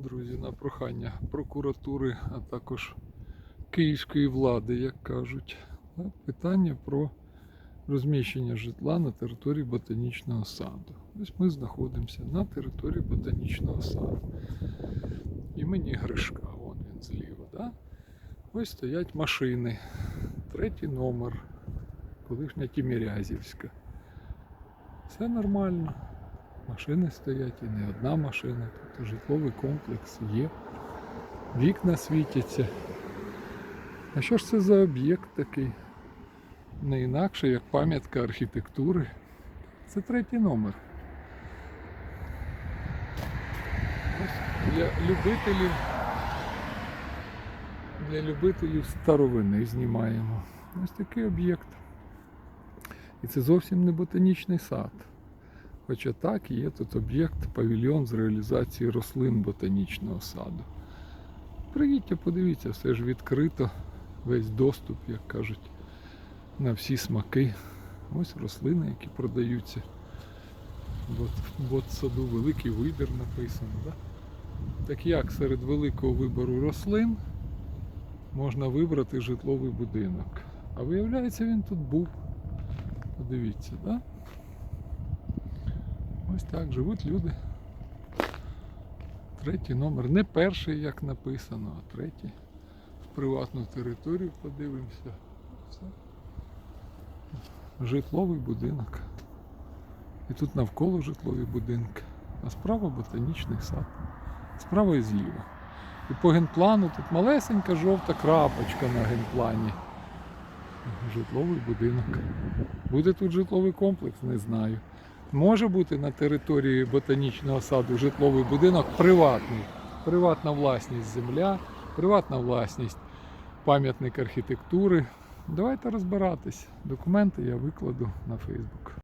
друзі, на прохання прокуратури, а також київської влади, як кажуть, питання про розміщення житла на території ботанічного саду. Ось ми знаходимося на території ботанічного саду. Імені Гришка, вон він зліва. Да? Ось стоять машини. Третій номер, колишня Тімірязівська. Все нормально. Машини стоять і не одна машина. Тут житловий комплекс є. Вікна світяться. А що ж це за об'єкт такий? Не інакше, як пам'ятка архітектури. Це третій номер. Для любителів. Для любителів старовини знімаємо. Ось такий об'єкт. І це зовсім не ботанічний сад. Хоча так, є тут об'єкт павільйон з реалізації рослин ботанічного саду. Приїдьте, подивіться, все ж відкрито, весь доступ, як кажуть, на всі смаки. Ось рослини, які продаються. Бот, бот саду великий вибір написано. Да? Так як серед великого вибору рослин можна вибрати житловий будинок. А виявляється, він тут був. Подивіться, так? Да? Ось так живуть люди. Третій номер. Не перший, як написано, а третій. В приватну територію подивимося. Все. Житловий будинок. І тут навколо житлові будинки. А справа ботанічний сад. Справа і зліва. І по генплану тут малесенька жовта крапочка на генплані. Житловий будинок. Буде тут житловий комплекс, не знаю. Може бути на території ботанічного саду житловий будинок приватний. Приватна власність земля, приватна власність пам'ятник архітектури. Давайте розбиратись. Документи я викладу на Фейсбук.